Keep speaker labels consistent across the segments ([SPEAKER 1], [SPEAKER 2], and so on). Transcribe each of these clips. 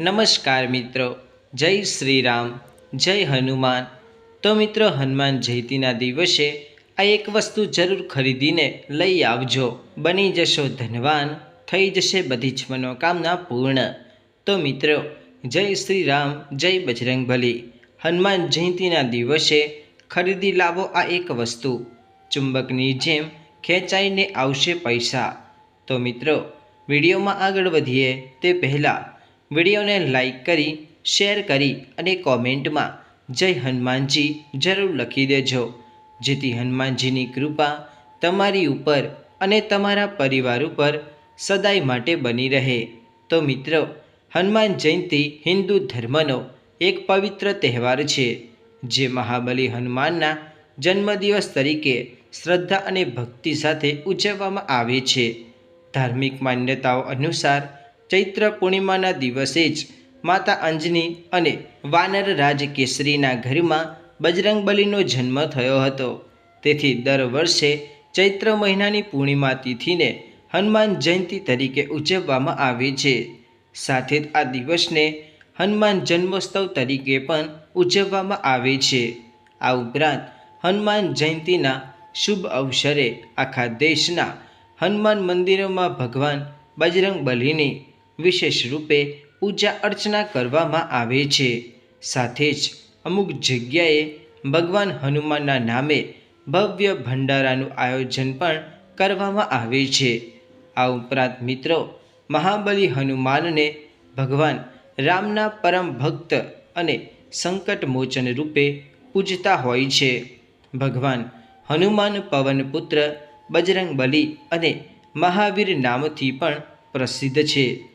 [SPEAKER 1] નમસ્કાર મિત્રો, જય શ્રી રામ જય હનુમાન. તો મિત્રો, હનુમાન જયંતીના દિવસે આ એક વસ્તુ જરૂર ખરીદીને લઈ આવજો. બની જશો ધનવાન, થઈ જશે બધી જ મનોકામના પૂર્ણ. તો મિત્રો, જય શ્રી રામ જય બજરંગબલી. હનુમાન જયંતીના દિવસે ખરીદી લાવો આ એક વસ્તુ. ચુંબકની જેમ ખેંચાઈને આવશે પૈસા. તો મિત્રો, વિડીયોમાં આગળ વધીએ તે પહેલાં વિડીયોને લાઈક કરી, શેર કરી અને કોમેન્ટમાં જય હનુમાનજી જરૂર લખી દેજો. જેથી હનુમાનજીની કૃપા તમારી ઉપર અને તમારા પરિવાર ઉપર સદાય માટે બની રહે. તો મિત્રો, હનુમાન જયંતી હિન્દુ ધર્મનો એક પવિત્ર તહેવાર છે, જે મહાબલી હનુમાનના જન્મદિવસ તરીકે શ્રદ્ધા અને ભક્તિ સાથે ઉજવવામાં આવે છે. ધાર્મિક માન્યતાઓ અનુસાર ચૈત્ર પૂર્ણિમાના દિવસે જ માતા અંજની અને વાનર રાજ કેસરીના ઘરમાં બજરંગબલીનો જન્મ થયો હતો. તેથી દર વર્ષે ચૈત્ર મહિનાની પૂર્ણિમા તિથિને હનુમાન જયંતી તરીકે ઉજવવામાં આવે છે. સાથે જ આ દિવસને હનુમાન જન્મોત્સવ તરીકે પણ ઉજવવામાં આવે છે. આ ઉપરાંત હનુમાન જયંતીના શુભ અવસરે આખા દેશના હનુમાન મંદિરોમાં ભગવાન બજરંગ બલીની વિશેષ રૂપે પૂજા અર્ચના કરવામાં આવે છે. સાથે જ અમુક જગ્યાએ ભગવાન હનુમાનના નામે ભવ્ય ભંડારાનું આયોજન પણ કરવામાં આવે છે. આ ઉપરાંત મિત્રો, મહાબલી હનુમાનને ભગવાન રામના પરમ ભક્ત અને સંકટ મોચન રૂપે પૂજતા હોય છે. ભગવાન હનુમાન પવનપુત્ર બજરંગ બલી અને મહાવીર નામથી પણ પ્રસિદ્ધ છે.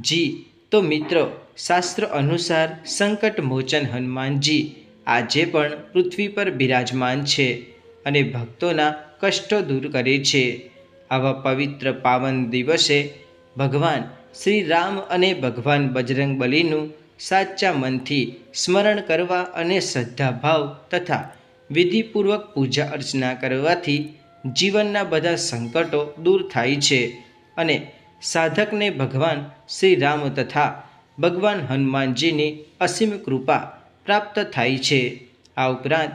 [SPEAKER 1] જી, તો મિત્રો, શાસ્ત્ર અનુસાર સંકટ મોચન હનુમાનજી આજે પણ પૃથ્વી પર બિરાજમાન છે અને ભક્તોના કષ્ટો દૂર કરે છે. આવા પવિત્ર પાવન દિવસે ભગવાન શ્રી રામ અને ભગવાન બજરંગ બલીનું સાચા મનથી સ્મરણ કરવા અને શ્રદ્ધાભાવ તથા વિધિપૂર્વક પૂજા અર્ચના કરવાથી જીવનના બધા સંકટો દૂર થાય છે અને સાધકને ભગવાન શ્રી રામ તથા ભગવાન હનુમાનજીની અસીમ કૃપા પ્રાપ્ત થાય છે. આ ઉપરાંત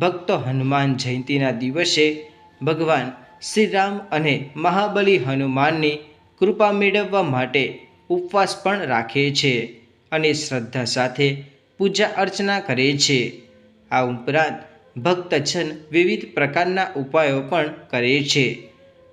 [SPEAKER 1] ભક્તો હનુમાન જયંતીના દિવસે ભગવાન શ્રી રામ અને મહાબલી હનુમાનની કૃપા મેળવવા માટે ઉપવાસ પણ રાખે છે અને શ્રદ્ધા સાથે પૂજા અર્ચના કરે છે. આ ઉપરાંત ભક્તજન વિવિધ પ્રકારના ઉપાયો પણ કરે છે.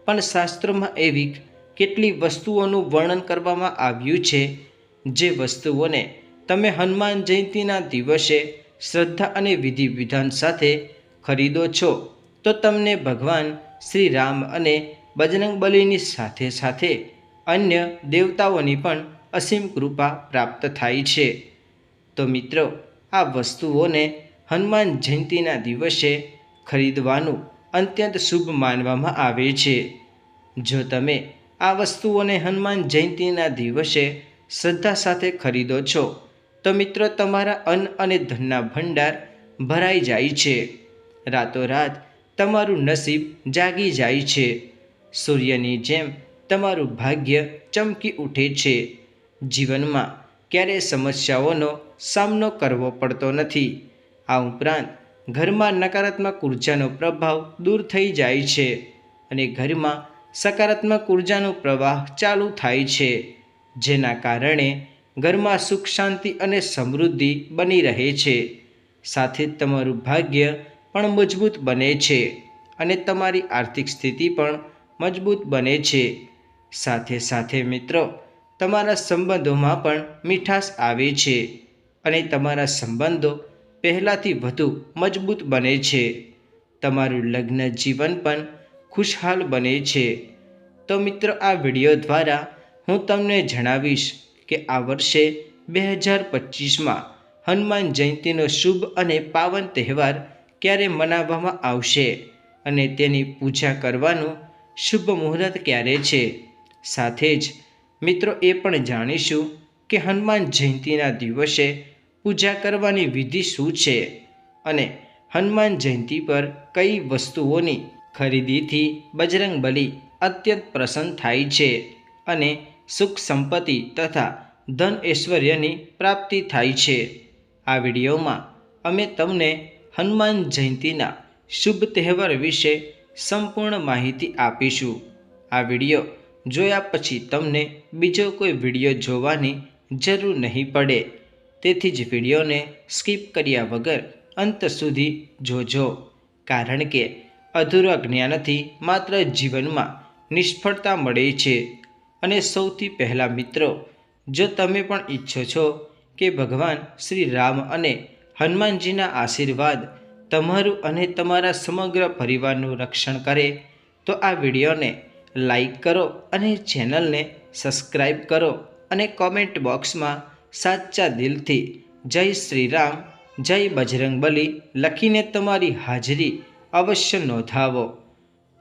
[SPEAKER 1] પણ શાસ્ત્રોમાં એવી કેટલી વસ્તુઓનું વર્ણન કરવામાં આવ્યું છે? જે વસ્તુઓને તમે હનુમાન જયંતીના દિવસે શ્રદ્ધા અને વિધિ વિધાન સાથે ખરીદો છો, તો તમને ભગવાન શ્રી રામ અને બજરંગબલીની સાથે સાથે અન્ય દેવતાઓની પણ અસીમ કૃપા પ્રાપ્ત થાય છે. તો મિત્રો, આ વસ્તુઓને હનુમાન જયંતીના દિવસે ખરીદવાનું અત્યંત શુભ માનવામાં આવે છે. જો તમે આ વસ્તુઓને હનુમાન જયંતીના દિવસે શ્રદ્ધા સાથે ખરીદો છો. તો મિત્રો, તમારા અન્ન અને ધનના ભંડાર ભરાઈ જાય છે. રાતોરાત તમારું નસીબ જાગી જાય છે. સૂર્યની જેમ તમારું ભાગ્ય ચમકી ઉઠે છે. જીવનમાં ક્યારેય સમસ્યાઓનો સામનો કરવો પડતો નથી. આ ઉપરાંત ઘરમાં નકારાત્મક ઉર્જાનો પ્રભાવ દૂર થઈ જાય છે અને ઘરમાં સકારાત્મક ઉર્જાનો પ્રવાહ ચાલુ થાય છે, જેના કારણે ઘરમાં સુખ, શાંતિ અને સમૃદ્ધિ બની રહે છે. સાથે તમારું ભાગ્ય પણ મજબૂત બને છે અને તમારી આર્થિક સ્થિતિ પણ મજબૂત બને છે. સાથે સાથે મિત્રો, તમારા સંબંધોમાં પણ મીઠાશ આવે છે અને તમારા સંબંધો પહેલાંથી વધુ મજબૂત બને છે. તમારું લગ્ન જીવન પણ ખુશહાલ બને છે. તો મિત્રો, આ વીડિયો દ્વારા હું તમને જણાવીશ કે આ વર્ષે બે હજાર પચીસમાં હનુમાન જયંતીનો શુભ અને પાવન તહેવાર ક્યારે મનાવવામાં આવશે અને તેની પૂજા કરવાનું શુભ મુહૂર્ત ક્યારે છે. સાથે જ મિત્રો, એ પણ જાણીશું કે હનુમાન જયંતીના દિવસે પૂજા કરવાની વિધિ શું છે અને હનુમાન જયંતી પર કઈ વસ્તુઓની ખરીદીથી બજરંગ બલી અત્યંત પ્રસન્ન થાય છે અને સુખ સંપત્તિ તથા ધન ઐશ્વર્યની પ્રાપ્તિ થાય છે. આ વિડીયોમાં અમે તમને હનુમાન જયંતીના શુભ તહેવાર વિશે સંપૂર્ણ માહિતી આપીશું. આ વીડિયો જોયા પછી તમને બીજો કોઈ વીડિયો જોવાની જરૂર નહીં પડે. તેથી જ વિડીયોને સ્કીપ કર્યા વગર અંત સુધી જોજો. કારણ કે અધૂરા જ્ઞાનથી માત્ર જીવનમાં નિષ્ફળતા મળે છે. અને સૌથી પહેલાં મિત્રો, જો તમે પણ ઈચ્છો છો કે ભગવાન શ્રી રામ અને હનુમાનજીના આશીર્વાદ તમારું અને તમારા સમગ્ર પરિવારનું રક્ષણ કરે, તો આ વિડીયોને લાઈક કરો અને ચેનલને સબસ્ક્રાઈબ કરો અને કોમેન્ટ બોક્સમાં સાચા દિલથી જય શ્રી રામ, જય બજરંગબલી લખીને તમારી હાજરી અવશ્ય નોંધાવો.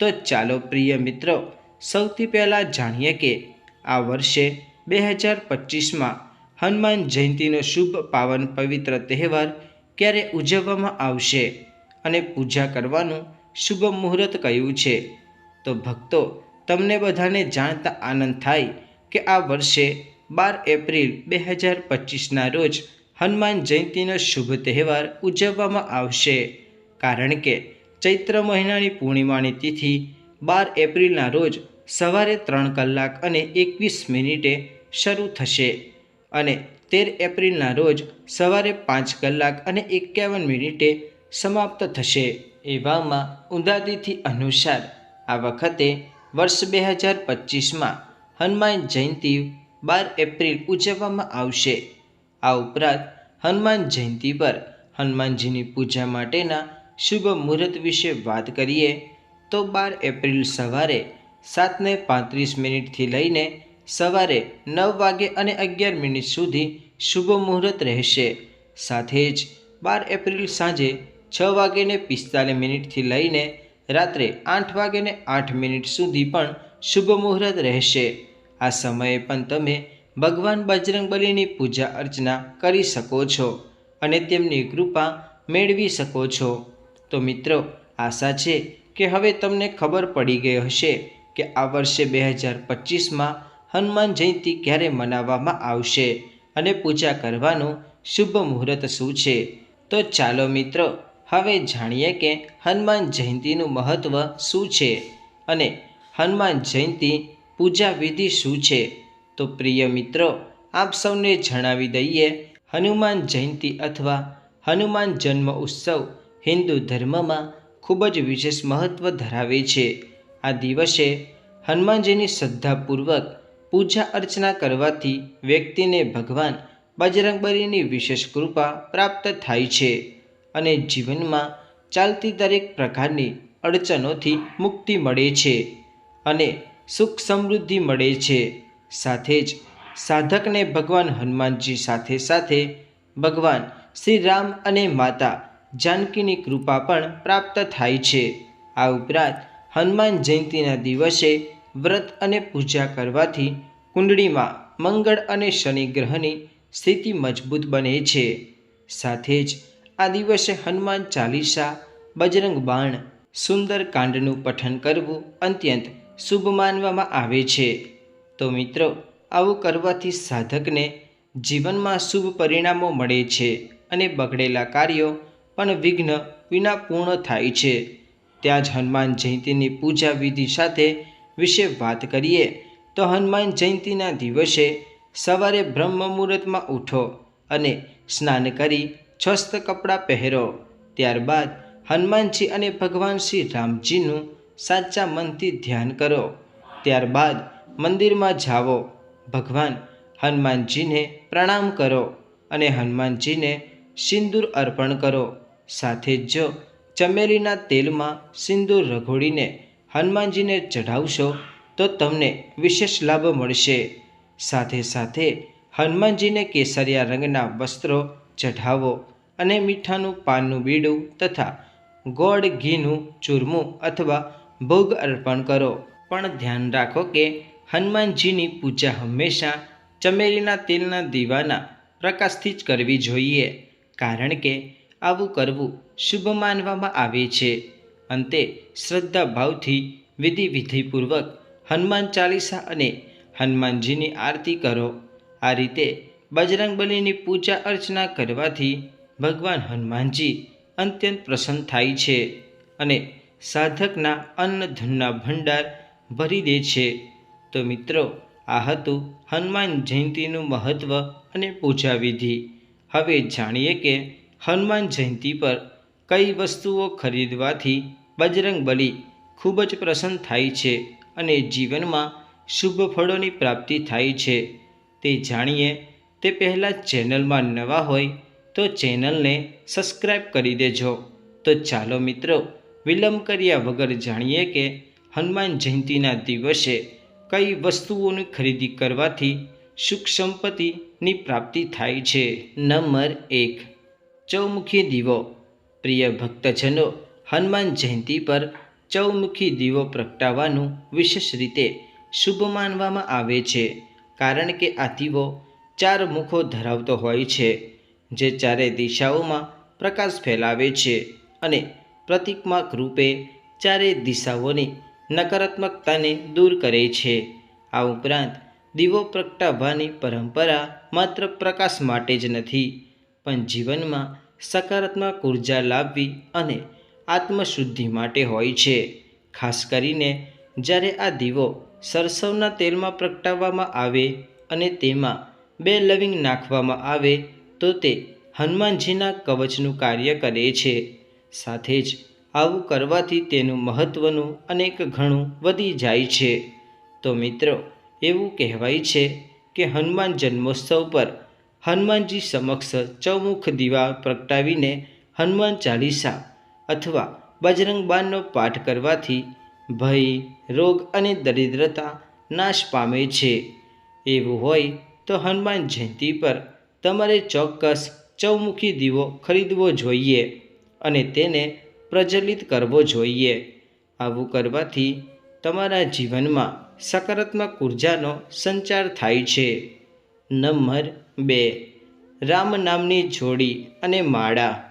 [SPEAKER 1] તો ચાલો પ્રિય મિત્રો, સૌથી પહેલાં જાણીએ કે આ વર્ષે બે હજાર પચીસમાં હનુમાન જયંતીનો શુભ પાવન પવિત્ર તહેવાર ક્યારે ઉજવવામાં આવશે અને પૂજા કરવાનું શુભ મુહૂર્ત કયું છે? તો ભક્તો, તમને બધાને જાણતા આનંદ થાય કે આ વર્ષે બાર એપ્રિલ બે હજાર પચીસના રોજ હનુમાન જયંતીનો શુભ તહેવાર ઉજવવામાં આવશે. કારણ કે ચૈત્ર મહિનાની પૂર્ણિમાની તિથિ બાર એપ્રિલના રોજ સવારે ત્રણ કલાક અને એકવીસ મિનિટે શરૂ થશે અને તેર એપ્રિલના રોજ સવારે પાંચ કલાક અને એકાવન મિનિટે સમાપ્ત થશે. એવામાં ઉંધાતિથિ અનુસાર આ વખતે વર્ષ બે હજાર પચીસમાં હનુમાન જયંતી બાર એપ્રિલ ઉજવવામાં આવશે. આ ઉપરાંત હનુમાન જયંતી પર હનુમાનજીની પૂજા માટેના શુભ મુહૂર્ત વિશે વાત કરીએ, તો બાર એપ્રિલ સવારે સાતને પાંત્રીસ મિનિટથી લઈને સવારે નવ વાગે અને અગિયાર મિનિટ સુધી શુભ મુહૂર્ત રહેશે. સાથે જ બાર એપ્રિલ સાંજે છ વાગેને પિસ્તાલીસ મિનિટથી લઈને રાત્રે આઠ વાગેને આઠ મિનિટ સુધી પણ શુભ મુહૂર્ત રહેશે. આ સમયે પણ તમે ભગવાન બજરંગબલીની પૂજા અર્ચના કરી શકો છો અને તેમની કૃપા મેળવી શકો છો. તો મિત્રો, આશા છે કે હવે તમને ખબર પડી ગઈ હશે કે આ વર્ષે બે હજાર પચીસમાં હનુમાન જયંતી ક્યારે મનાવવામાં આવશે અને પૂજા કરવાનું શુભ મુહૂર્ત શું છે? તો ચાલો મિત્રો, હવે જાણીએ કે હનુમાન જયંતીનું મહત્ત્વ શું છે અને હનુમાન જયંતી પૂજા વિધિ શું છે? તો પ્રિય મિત્રો, આપ સૌને જણાવી દઈએ, હનુમાન જયંતી અથવા હનુમાન જન્મ ઉત્સવ હિન્દુ ધર્મમાં ખૂબ જ વિશેષ મહત્ત્વ ધરાવે છે. આ દિવસે હનુમાનજીની શ્રદ્ધાપૂર્વક પૂજા અર્ચના કરવાથી વ્યક્તિને ભગવાન બજરંગબલીની વિશેષ કૃપા પ્રાપ્ત થાય છે અને જીવનમાં ચાલતી દરેક પ્રકારની અડચણોથી મુક્તિ મળે છે અને સુખ સમૃદ્ધિ મળે છે. સાથે જ સાધકને ભગવાન હનુમાનજી સાથે સાથે ભગવાન શ્રી રામ અને માતા જાનકીની કૃપા પણ પ્રાપ્ત થાય છે. આ ઉપરાંત, હનુમાન જયંતીના દિવસે વ્રત અને પૂજા કરવાથી કુંડળીમાં મંગળ અને શનિ ગ્રહની સ્થિતિ મજબૂત બને છે. સાથે જ, આ દિવસે હનુમાન ચાલીસા, બજરંગ બાણ, સુંદર કાંડનું પઠન કરવું અત્યંત શુભ માનવામાં આવે છે. તો મિત્રો, આવું કરવાથી સાધકને જીવનમાં શુભ પરિણામો મળે છે અને બગડેલા કાર્યો પણ વિઘ્ન વિના પૂર્ણ થાય છે. ત્યાં જ હનુમાન જયંતીની પૂજા વિધિ સાથે વિશે વાત કરીએ, તો હનુમાન જયંતીના દિવસે સવારે બ્રહ્મ મુહૂર્તમાં ઉઠો અને સ્નાન કરી સ્વસ્થ કપડાં પહેરો. ત્યારબાદ હનુમાનજી અને ભગવાન શ્રી રામજીનું સાચા મનથી ધ્યાન કરો. ત્યારબાદ મંદિરમાં જાઓ. ભગવાન હનુમાનજીને પ્રણામ કરો અને હનુમાનજીને સિંદૂર અર્પણ કરો. સાથે જ ચમેલીના તેલમાં સિંદૂર રઘોડીને હનુમાનજીને ચઢાવશો તો તમને વિશેષ લાભ મળશે. સાથે સાથે હનુમાનજીને કેસરિયા રંગના વસ્ત્રો ચઢાવો અને મીઠાનું પાનનું બીડું તથા ગોળ, ઘીનું ચૂરમું અથવા ભોગ અર્પણ કરો. પણ ધ્યાન રાખો કે હનુમાનજીની પૂજા હંમેશા ચમેલીના તેલના દીવાના પ્રકાશથી જ કરવી જોઈએ. કારણ કે આવું કરવું શુભ માનવામાં આવે છે. અંતે શ્રદ્ધા ભાવથી વિધિ વિધિપૂર્વક હનુમાન ચાલીસા અને હનુમાનજીની આરતી કરો. આ રીતે બજરંગબલીની પૂજા અર્ચના કરવાથી ભગવાન હનુમાનજી અત્યંત પ્રસન્ન થાય છે અને સાધકના અન્નધનના ભંડાર ભરી દે છે. તો મિત્રો, આ હતું હનુમાન જયંતીનું મહત્ત્વ અને પૂજા વિધિ. હવે જાણીએ કે હનુમાન જયંતી પર કઈ વસ્તુઓ ખરીદવાથી બજરંગબલી ખૂબ જ પ્રસન્ન થાય છે અને જીવનમાં શુભ ફળોની પ્રાપ્તિ થાય છે. તે જાણીએ, તે પહેલાં ચેનલમાં નવા હોય તો ચેનલને સબસ્ક્રાઈબ કરી દેજો. તો ચાલો મિત્રો, વિલંબ કર્યા વગર જાણીએ કે હનુમાન જયંતીના દિવસે કઈ વસ્તુઓની ખરીદી કરવાથી સુખ સંપત્તિની પ્રાપ્તિ થાય છે. નંબર એક. ચૌમુખી દીવો. પ્રિય ભક્તજનો, હનુમાન જયંતી પર ચૌમુખી દીવો પ્રગટાવવાનું વિશેષ રીતે શુભ માનવામાં આવે છે, કારણ કે આ દીવો ચાર મુખો ધરાવતો હોય છે, જે ચારે દિશાઓમાં પ્રકાશ ફેલાવે છે અને પ્રતિકમાક રૂપે ચારે દિશાઓની નકારાત્મકતાને દૂર કરે છે. આ ઉપરાંત, દીવો પ્રગટાવવાની પરંપરા માત્ર પ્રકાશ માટે જ નથી, પણ જીવનમાં સકારાત્મક ઊર્જા લાવવી અને આત્મશુદ્ધિ માટે હોય છે. ખાસ કરીને જ્યારે આ દીવો સરસવના તેલમાં પ્રગટાવવામાં આવે અને તેમાં બે લવિંગ નાખવામાં આવે, તો તે હનુમાનજીના કવચનું કાર્ય કરે છે. સાથે જ આવું કરવાથી તેનું મહત્ત્વનું અનેક ઘણું વધી જાય છે. તો મિત્રો, એવું કહેવાય છે કે હનુમાન જન્મોત્સવ પર હનુમાનજી સમક્ષ ચૌમુખ દીવા પ્રગટાવીને હનુમાન ચાલીસા અથવા બજરંગ બાણનો પાઠ કરવાથી ભય, રોગ અને દરિદ્રતા નાશ પામે છે. એવું હોય તો હનુમાન જયંતી પર તમારે ચોક્કસ ચૌમુખી દીવો ખરીદવો જોઈએ અને તેને પ્રજ્વલિત કરવો જોઈએ. આવું કરવાથી તમારા જીવનમાં સકારાત્મક ઉર્જાનો સંચાર થાય છે. નંબર બે. રામ નામની જોડી અને માળા.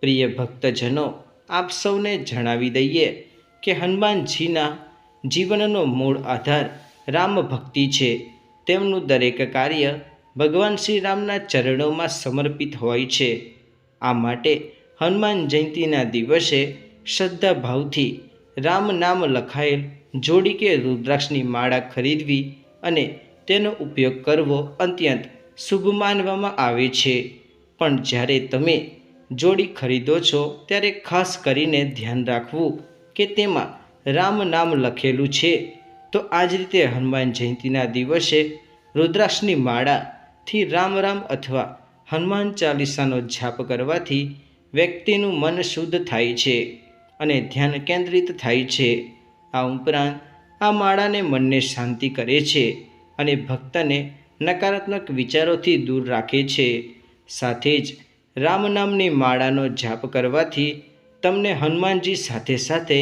[SPEAKER 1] પ્રિય ભક્તજનો, આપ સૌને જણાવી દઈએ કે હનુમાનજીના જીવનનો મૂળ આધાર રામ ભક્તિ છે. તેમનું દરેક કાર્ય ભગવાન શ્રી રામના ચરણોમાં સમર્પિત હોય છે. આ માટે હનુમાન જયંતીના દિવસે શ્રદ્ધા ભાવથી રામ નામ લખાયેલ જોડી કે રુદ્રાક્ષની માળા ખરીદવી અને તેનો ઉપયોગ કરવો અત્યંત શુભ માનવામાં આવે છે. પણ જ્યારે તમે જોડી ખરીદો છો, ત્યારે ખાસ કરીને ધ્યાન રાખવું કે તેમાં રામ નામ લખેલું છે. તો આ જ રીતે હનુમાન જયંતીના દિવસે રુદ્રાક્ષની માળાથી રામ રામ અથવા હનુમાન ચાલીસાનો જાપ કરવાથી વ્યક્તિનું મન શુદ્ધ થાય છે અને ધ્યાન કેન્દ્રિત થાય છે. આ ઉપરાંત આ માળાને મનને શાંતિ કરે છે. અને ભક્તને નકારાત્મક વિચારોથી દૂર રાખે છે. સાથે જ રામ નામની માળાનો જાપ કરવાથી તમને હનુમાનજી સાથે સાથે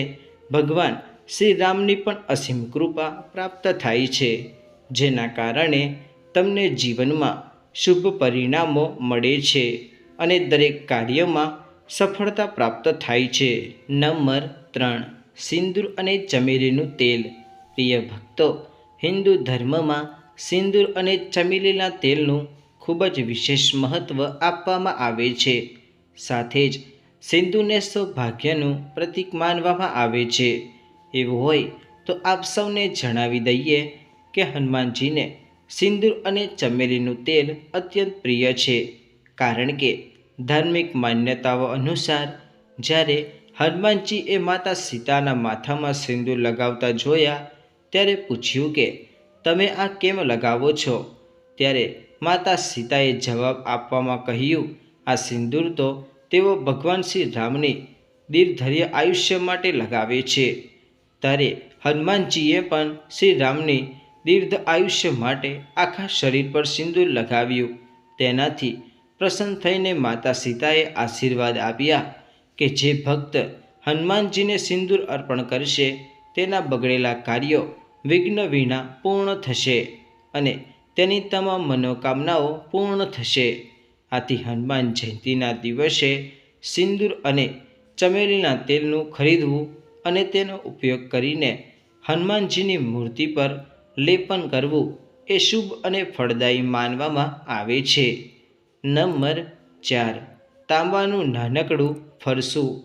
[SPEAKER 1] ભગવાન શ્રી રામની પણ અસીમ કૃપા પ્રાપ્ત થાય છે, જેના કારણે તમને જીવનમાં શુભ પરિણામો મળે છે અને દરેક કાર્યમાં સફળતા પ્રાપ્ત થાય છે. નંબર ત્રણ, સિંદૂર અને ચમેલીનું તેલ. પ્રિય ભક્તો હિન્દુ ધર્મમાં સિંદૂર અને ચમેલીના તેલનું ખૂબ જ વિશેષ મહત્ત્વ આપવામાં આવે છે. સાથે જ સિંધુને સૌભાગ્યનું પ્રતીક માનવામાં આવે છે. એવું હોય તો આપ સૌને જણાવી દઈએ કે હનુમાનજીને સિંદૂર અને ચમેલીનું તેલ અત્યંત પ્રિય છે. કારણ કે ધાર્મિક માન્યતાઓ અનુસાર જ્યારે હનુમાનજી એ માતા સીતાના માથામાં સિંદૂર લગાવતા જોયા ત્યારે પૂછ્યું કે, તમે આ કેમ લગાવો છો? ત્યારે માતા સીતાએ જવાબ આપવામાં કહ્યું, આ સિંદૂર તો તેઓ ભગવાન શ્રી રામની દીર્ઘધર્ય આયુષ્ય માટે લગાવે છે. ત્યારે હનુમાનજીએ પણ શ્રી રામની દીર્ઘ આયુષ્ય માટે આખા શરીર પર સિંદૂર લગાવ્યું. તેનાથી પ્રસન્ન થઈને માતા સીતાએ આશીર્વાદ આપ્યા કે જે ભક્ત હનુમાનજીને સિંદૂર અર્પણ કરશે, તેના બગડેલા કાર્યો વિઘ્ન વિના પૂર્ણ થશે અને તેની તમામ મનોકામનાઓ પૂર્ણ થશે. આથી હનુમાન જયંતીના દિવસે સિંદૂર અને ચમેલીના તેલનું ખરીદવું અને તેનો ઉપયોગ કરીને હનુમાનજીની મૂર્તિ પર લેપન કરવું એ શુભ અને ફળદાયી માનવામાં આવે છે. નંબર ચાર, તાંબાનું નાનકડું ફરસું.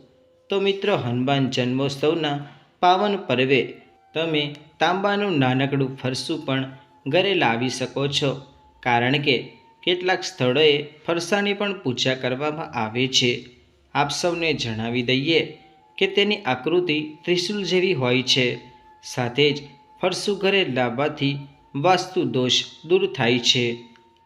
[SPEAKER 1] તો મિત્રો, હનુમાન જન્મોત્સવના પાવન પર્વે તમે તાંબાનું નાનકડું ફરસું પણ ઘરે લાવી શકો છો. કારણ કે કેટલાક સ્થળોએ ફરસાની પણ પૂજા કરવામાં આવે છે. આપ સૌને જણાવી દઈએ કે તેની આકૃતિ ત્રિશુલ જેવી હોય છે. સાથે જ ફરસું ઘરે લાવવાથી વાસ્તુ દોષ દૂર થાય છે.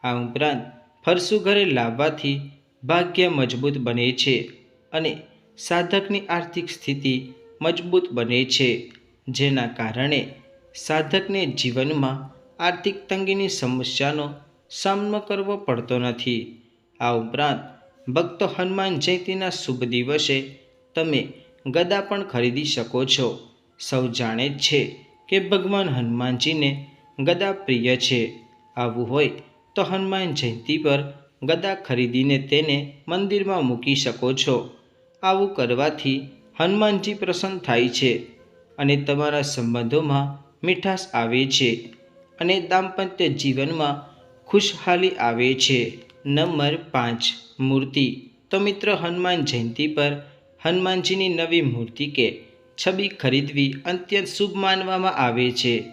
[SPEAKER 1] આ ઉપરાંત ફરસું ઘરે લાવવાથી ભાગ્ય મજબૂત બને છે અને સાધકની આર્થિક સ્થિતિ મજબૂત બને છે. જેના કારણે સાધકને જીવનમાં આર્થિક તંગીની સમસ્યાનો સામનો કરવો પડતો નથી. આ ઉપરાંત, ભક્તો હનુમાન જયંતીના શુભ દિવસે તમે ગદા પણ ખરીદી શકો છો. સૌ જાણે જ છે કે ભગવાન હનુમાનજીને ગદા પ્રિય છે. આવું હોય તો હનુમાન જયંતી પર ગદા ખરીદીને તેને મંદિરમાં મૂકી શકો છો. આવું કરવાથી હનુમાનજી પ્રસન્ન થાય છે અને તમારા સંબંધોમાં મીઠાશ આવે છે અને દાંપત્ય જીવનમાં ખુશહાલી આવે છે. નંબર પાંચ, મૂર્તિ. તો મિત્ર, હનુમાન જયંતી પર હનુમાનજીની નવી મૂર્તિ કે છબી ખરીદવી અત્યંત શુભ માનવામાં આવે છે.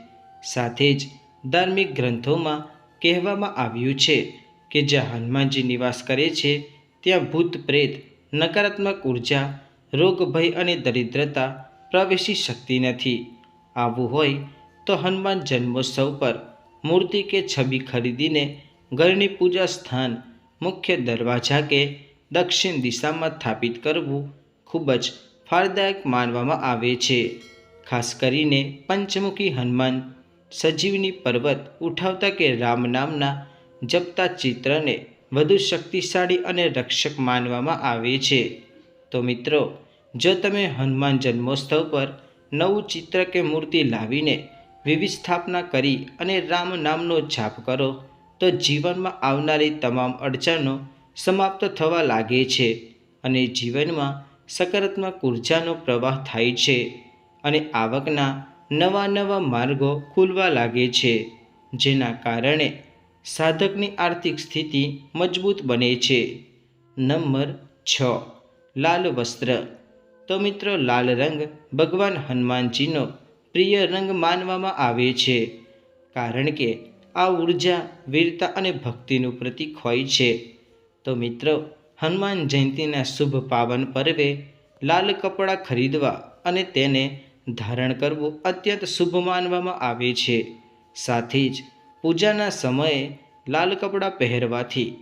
[SPEAKER 1] સાથે જ ધાર્મિક ગ્રંથોમાં કહેવામાં આવ્યું છે કે જ્યાં હનુમાનજી નિવાસ કરે છે, ત્યાં ભૂત પ્રેત, નકારાત્મક ઊર્જા, રોગ ભય અને દરિદ્રતા પ્રવેશી શકતી નથી. આવું હોય તો હનુમાન જન્મોત્સવ પર મૂર્તિ કે છબી ખરીદીને ઘરની પૂજા સ્થાન, મુખ્ય દરવાજા કે દક્ષિણ દિશામાં સ્થાપિત કરવું ખૂબ જ ફાયદાયક માનવામાં આવે છે. ખાસ કરીને પંચમુખી હનુમાન સજીવની પર્વત ઉઠાવતા કે રામ નામના જપતા ચિત્રને વધુ શક્તિશાળી અને રક્ષક માનવામાં આવે છે. તો મિત્રો, જો તમે હનુમાન જન્મોત્સવ પર નવું ચિત્ર કે મૂર્તિ લાવીને વિવિધ સ્થાપના કરી અને રામ નામનો જાપ કરો, તો જીવનમાં આવનારી તમામ અડચણો સમાપ્ત થવા લાગે છે અને જીવનમાં સકારાત્મક ઉર્જાનો પ્રવાહ થાય છે અને આવકના નવા નવા માર્ગો ખુલવા લાગે છે, જેના કારણે સાધકની આર્થિક સ્થિતિ મજબૂત બને છે. નંબર છ, લાલ વસ્ત્ર. તો મિત્રો, લાલ રંગ ભગવાન હનુમાનજીનો પ્રિય રંગ માનવામાં આવે છે. કારણ કે આ ઊર્જા વીરતા અને ભક્તિનું પ્રતીક હોય છે. તો મિત્રો, હનુમાન જયંતીના શુભ પાવન પર્વે લાલ કપડાં ખરીદવા અને તેને ધારણ કરવું અત્યંત શુભ માનવામાં આવે છે. સાથે જ પૂજાના સમયે લાલ કપડાં પહેરવાથી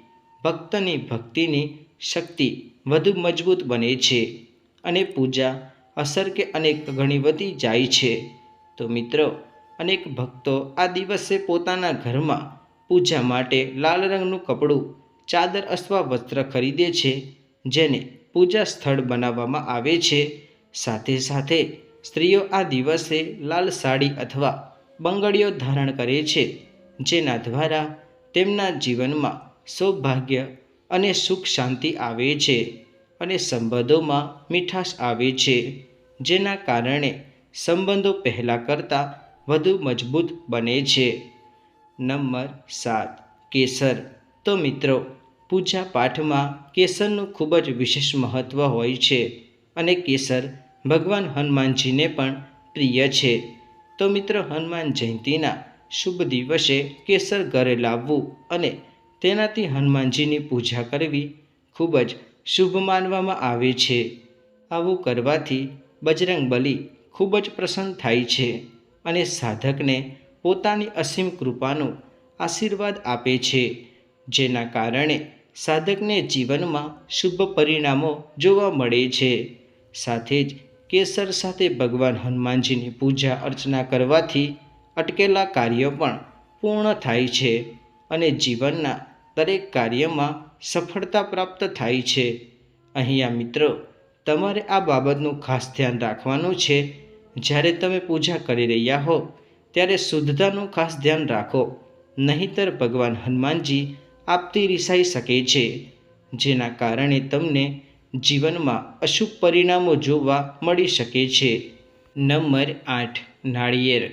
[SPEAKER 1] ભક્તની ભક્તિની શક્તિ વધુ મજબૂત બને છે અને પૂજા અસર કે અનેક ગણી વધી જાય છે. તો મિત્રો, અનેક ભક્તો આ દિવસે પોતાના ઘરમાં પૂજા માટે લાલ રંગનું કપડું, ચાદર અથવા વસ્ત્ર ખરીદે છે, જેને પૂજા સ્થળ બનાવવામાં આવે છે. સાથે સાથે સ્ત્રીઓ આ દિવસે લાલ સાડી અથવા બંગડીઓ ધારણ કરે છે, જેના દ્વારા તેમના જીવનમાં સૌભાગ્ય અને સુખ શાંતિ આવે છે. અને સંબંધોમાં મીઠાશ આવે છે, જેના કારણે સંબંધો પહેલાં કરતાં વધુ મજબૂત બને છે. નંબર સાત, કેસર. તો મિત્રો, પૂજા પાઠમાં કેસરનું ખૂબ જ વિશેષ મહત્ત્વ હોય છે અને કેસર ભગવાન હનુમાનજીને પણ પ્રિય છે. તો મિત્રો, હનુમાન જયંતીના શુભ દિવસે કેસર ઘરે લાવવું અને તેનાથી હનુમાનજીની પૂજા કરવી ખૂબ જ શુભ માનવામાં આવે છે. આવું કરવાથી બજરંગ બલી ખૂબ જ પ્રસન્ન થાય છે અને સાધકને પોતાની અસીમ કૃપાનો આશીર્વાદ આપે છે. જેના કારણે સાધકને જીવનમાં શુભ પરિણામો જોવા મળે છે. સાથે જ કેસર સાથે ભગવાન હનુમાનજીની પૂજા અર્ચના કરવાથી અટકેલા કાર્યો પણ પૂર્ણ થાય છે અને જીવનના દરેક કાર્યમાં સફળતા પ્રાપ્ત થાય છે. અહીંયા મિત્રો, તમારે આ બાબતનું ખાસ ધ્યાન રાખવાનું છે. જ્યારે તમે પૂજા કરી રહ્યા હો, ત્યારે શુદ્ધતાનું ખાસ ધ્યાન રાખો. નહીંતર ભગવાન હનુમાનજી આપતી રિસાઈ શકે છે, જેના કારણે તમને જીવનમાં અશુભ પરિણામો જોવા મળી શકે છે. નંબર આઠ, નાળિયેર.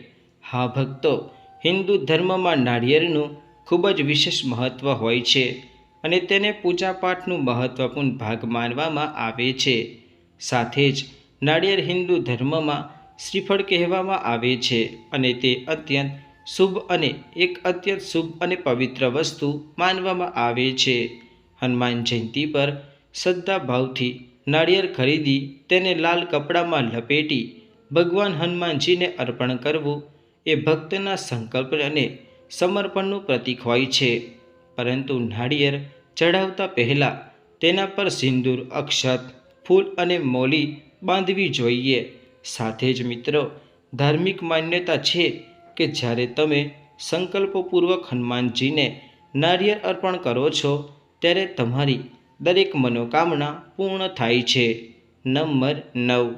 [SPEAKER 1] હા, ભક્તો, હિન્દુ ધર્મમાં નાળિયેરનું ખૂબ જ વિશેષ મહત્ત્વ હોય છે. અને તેને પૂજાપાઠનું મહત્ત્વપૂર્ણ ભાગ માનવામાં આવે છે. સાથે જ નાળિયેર હિન્દુ ધર્મમાં શ્રીફળ કહેવામાં આવે છે અને તે અત્યંત શુભ અને એક અત્યંત શુભ અને પવિત્ર વસ્તુ માનવામાં આવે છે. હનુમાન જયંતી પર શ્રદ્ધાભાવથી નાળિયેર ખરીદી, તેને લાલ કપડામાં લપેટી, ભગવાન હનુમાનજીને અર્પણ કરવું એ ભક્તના સંકલ્પ અને સમર્પણનું પ્રતીક હોય છે. પરંતુ નાળિયેર ચઢાવતા પહેલાં તેના પર સિંદૂર, અક્ષત, ફૂલ અને મોલી બાંધવી જોઈએ. સાથે જ મિત્રો, ધાર્મિક માન્યતા છે કે જ્યારે તમે સંકલ્પપૂર્વક હનુમાનજીને નારિયેળ અર્પણ કરો છો, ત્યારે તમારી દરેક મનોકામના પૂર્ણ થાય છે. નંબર નવ.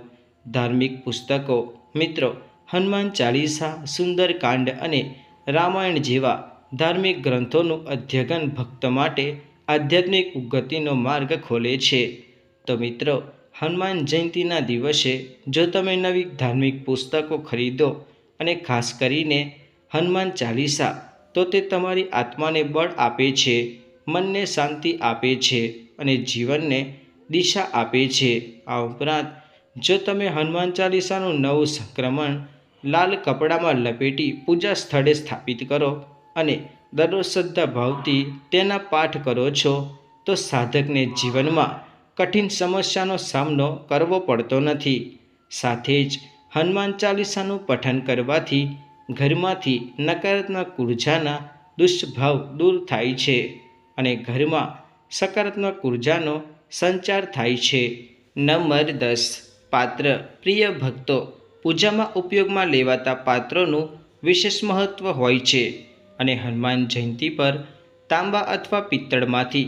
[SPEAKER 1] ધાર્મિક પુસ્તકો. મિત્રો, હનુમાન ચાલીસા, સુંદરકાંડ અને રામાયણ જેવા ધાર્મિક ગ્રંથોનું અધ્યયન ભક્ત માટે આધ્યાત્મિક ઉન્નતિનો માર્ગ ખોલે છે. તો મિત્રો, હનુમાન જયંતીના દિવસે જો તમે નવી ધાર્મિક પુસ્તકો ખરીદો અને ખાસ કરીને હનુમાન ચાલીસા, તો તે તમારી આત્માને બળ આપે છે, મનને શાંતિ આપે છે અને જીવનને દિશા આપે છે. આ ઉપરાંત, જો તમે હનુમાન ચાલીસાનું નવું સંક્રમણ લાલ કપડામાં લપેટી પૂજા સ્થળે સ્થાપિત કરો અને દરરોજ શ્રદ્ધા ભાવથી તેના પાઠ કરો છો, તો સાધકને જીવનમાં કઠિન સમસ્યાનો સામનો કરવો પડતો નથી. સાથે જ હનુમાન ચાલીસાનું પઠન કરવાથી ઘરમાંથી નકારાત્મક ઉર્જાના દુષ્ભાવ દૂર થાય છે અને ઘરમાં સકારાત્મક ઉર્જાનો સંચાર થાય છે. નંબર દસ પાત્ર પ્રિય ભક્તો, પૂજામાં ઉપયોગમાં લેવાતા પાત્રોનું વિશેષ મહત્ત્વ હોય છે. અને હનુમાન જયંતી પર તાંબા અથવા પિત્તળમાંથી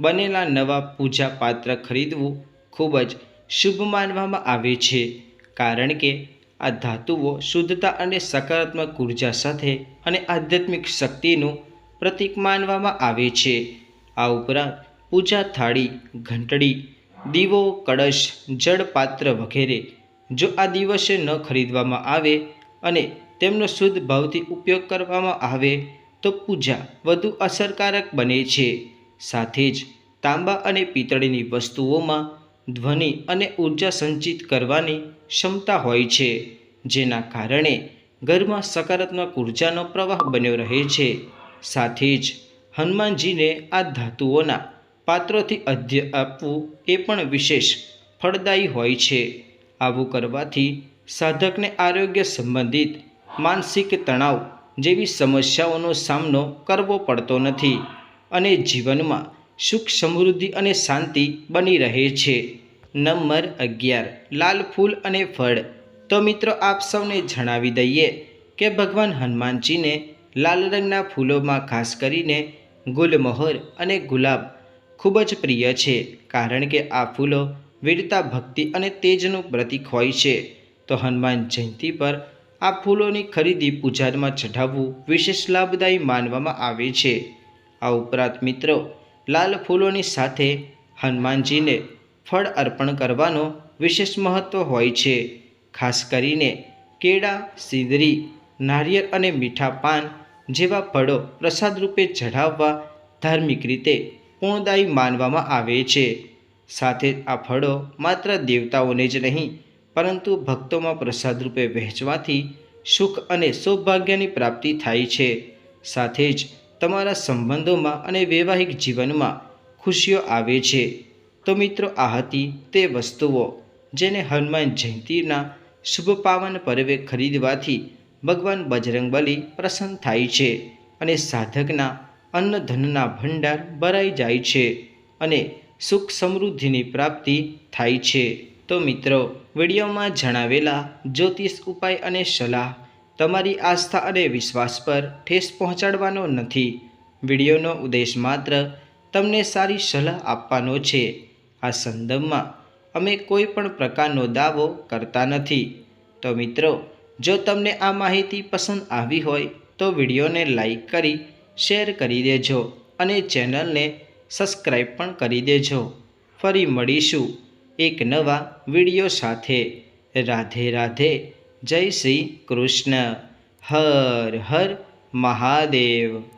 [SPEAKER 1] બનેલા નવા પૂજા પાત્ર ખરીદવું ખૂબ જ શુભ માનવામાં આવે છે. કારણ કે આ ધાતુઓ શુદ્ધતા અને સકારાત્મક ઊર્જા સાથે અને આધ્યાત્મિક શક્તિનું પ્રતીક માનવામાં આવે છે. આ ઉપરાંત પૂજા થાળી, ઘંટડી, દીવો, કળશ, જળપાત્ર વગેરે જો આ દિવસે ન ખરીદવામાં આવે અને તેમનો શુદ્ધ ભાવથી ઉપયોગ કરવામાં આવે તો પૂજા વધુ અસરકારક બને છે. સાથે જ તાંબા અને પિત્તળની વસ્તુઓમાં ધ્વનિ અને ઊર્જા સંચિત કરવાની ક્ષમતા હોય છે, જેના કારણે ઘરમાં સકારાત્મક ઉર્જાનો પ્રવાહ બન્યો રહે છે. સાથે જ હનુમાનજીને આ ધાતુઓના પાત્રોથી અધ્ય આપવું એ પણ વિશેષ ફળદાયી હોય છે. આવું કરવાથી સાધકને આરોગ્ય સંબંધિત માનસિક તણાવ જેવી સમસ્યાઓનો સામનો કરવો પડતો નથી અને જીવનમાં સુખ સમૃદ્ધિ અને શાંતિ બની રહે છે. નંબર અગિયાર, લાલ ફૂલ અને ફળ. તો મિત્રો, આપ સૌને જણાવી દઈએ કે ભગવાન હનુમાનજીને લાલ રંગના ફૂલોમાં ખાસ કરીને ગુલમહોર અને ગુલાબ ખૂબ જ પ્રિય છે, કારણ કે આ ફૂલો વીરતા, ભક્તિ અને તેજનું પ્રતીક હોય છે. તો હનુમાન જયંતી પર આ ફૂલોની ખરીદી પૂજામાં ચઢાવવું વિશેષ લાભદાયી માનવામાં આવે છે. આ ઉપરાંત મિત્રો, લાલ ફૂલોની સાથે હનુમાનજીને ફળ અર્પણ કરવાનો વિશેષ મહત્ત્વ હોય છે. ખાસ કરીને કેળા, સીંદરી, નારિયેળ અને મીઠા પાન જેવા ફળો પ્રસાદ રૂપે ચઢાવવા ધાર્મિક રીતે પૂર્ણદાયી માનવામાં આવે છે. સાથે આ ફળો માત્ર દેવતાઓને જ નહીં પરંતુ ભક્તોમાં પ્રસાદ રૂપે વહેંચવાથી સુખ અને સૌભાગ્યની પ્રાપ્તિ થાય છે. સાથે જ તમારા સંબંધોમાં અને વૈવાહિક જીવનમાં ખુશીઓ આવે છે. તો મિત્રો, આ હતી તે વસ્તુઓ જેને હનુમાન જયંતીના શુભ પાવન પર્વે ખરીદવાથી ભગવાન બજરંગબલી પ્રસન્ન થાય છે અને સાધકના અન્ન ધનના ભંડાર ભરાઈ જાય છે અને સુખ સમૃદ્ધિની પ્રાપ્તિ થાય છે. તો મિત્રો, વિડીયોમાં જણાવેલા જ્યોતિષ ઉપાય અને સલાહ તમારી આસ્થા અને વિશ્વાસ પર ઠેસ પહોંચાડવાનો નથી. વિડીયોનો ઉદ્દેશ માત્ર તમને સારી સલાહ આપવાનો છે. આ સંદર્ભમાં અમે કોઈ પણ પ્રકારનો દાવો કરતા નથી. તો મિત્રો, જો તમને આ માહિતી પસંદ આવી હોય તો વિડીયોને લાઈક કરી, શેર કરી દેજો અને ચેનલને સબસ્ક્રાઈબ પણ કરી દેજો. ફરી મળીશું. એક નવા વીડિયો સાથે. રાધે રાધે જય શ્રી કૃષ્ણ. હર હર મહાદેવ.